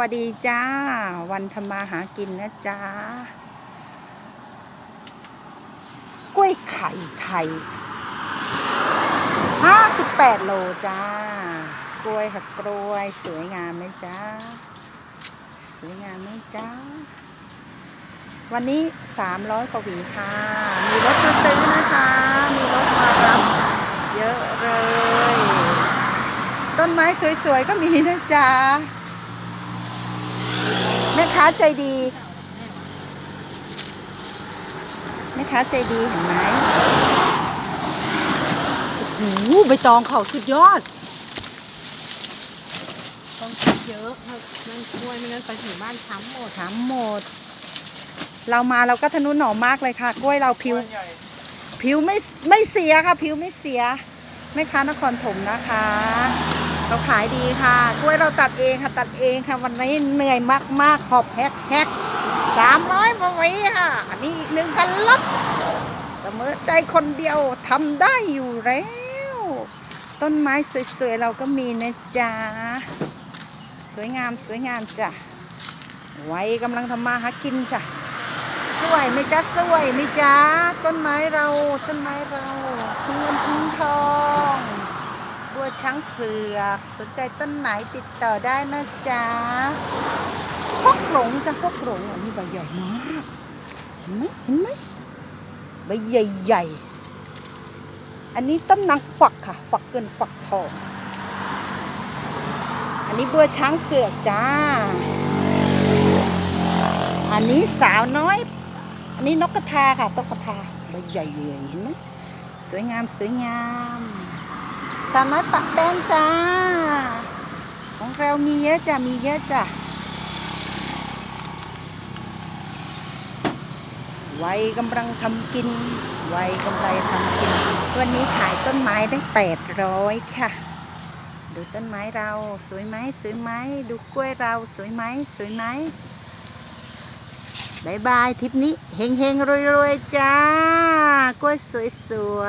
วัสดีจ้า วันทำมาหากินนะจ้ากล้วยไข่ไข่ห้าสิบแปดโลจ้า กล้วยค่ะกล้วย สวยงามไหมจ้า สวยงามไหมจ้า วันนี้สามร้อยกว่าหวีค่ะ มีรถมาซื้อนะคะ มีรถมารับเยอะเลย ต้นไม้สวยๆก็มีนะจ๊ะแม่ค้าใจดีแม่ค้าใจดีเห็นไหมโอ้โหใบตองเขาสุดยอด ต้องคิดเยอะเพราะนั่นกล้วยไม่งั้นไปถึงบ้านช้ำหมดทั้งหมด เรามาเราก็ทะนุหน่อมากเลยค่ะ กล้วยเราผิว ผิวไม่ไม่เสียค่ะ ผิวไม่เสียแม่ค้านครถมนะคะ เราขายดีค่ะ กล้วยเราตัดเองค่ะตัดเองค่ะ วันนี้เหนื่อยมากๆหอบแฮกแฮกสามร้อยมาไว้ค่ะ อันนี้อีกหนึ่งกันลดเสมอใจคนเดียวทำได้อยู่แล้ว ต้นไม้สวยๆ เราก็มีนะจ๊ะ สวยงามสวยงามจ้ะ ไว้กำลังทำมาหากินจ้ะ สวยไหมจ๊ะ สวยไหมจ๊ะ ต้นไม้เรา ต้นไม้เราทุ่งเงินทุ่งทอง ช้างเผือก สนใจต้นไหนติดต่อได้นะจ๊ะพวกหลงจ้ะพวกหลงอันนี้ใบใหญ่มากเห็นไหมเห็นไหมใบใหญ่ๆ อันนี้ต้นนางฝักค่ะ ฝักเกินฝักทอง อันนี้บัวช้างเผือกจ้า อันนี้สาวน้อย อันนี้นกกระทาค่ะนกกระทาใบใหญ่เลยเห็นไหมสวยงามสวยงาม สาวน้อยปะแป้งจ้า ของเรามีเยอะจ้ะ มีเยอะจ้ะวัยกำลังทำกินวัยกำไรทำกิน วันนี้ขายต้นไม้ได้แปดร้อยค่ะ ดูต้นไม้เราสวยไหมสวยไหม ดูกล้วยเราสวยไหมสวยไหมบายบาย ทริปนี้เฮงเฮงรวยรวยๆจ้า กล้วยสวยๆ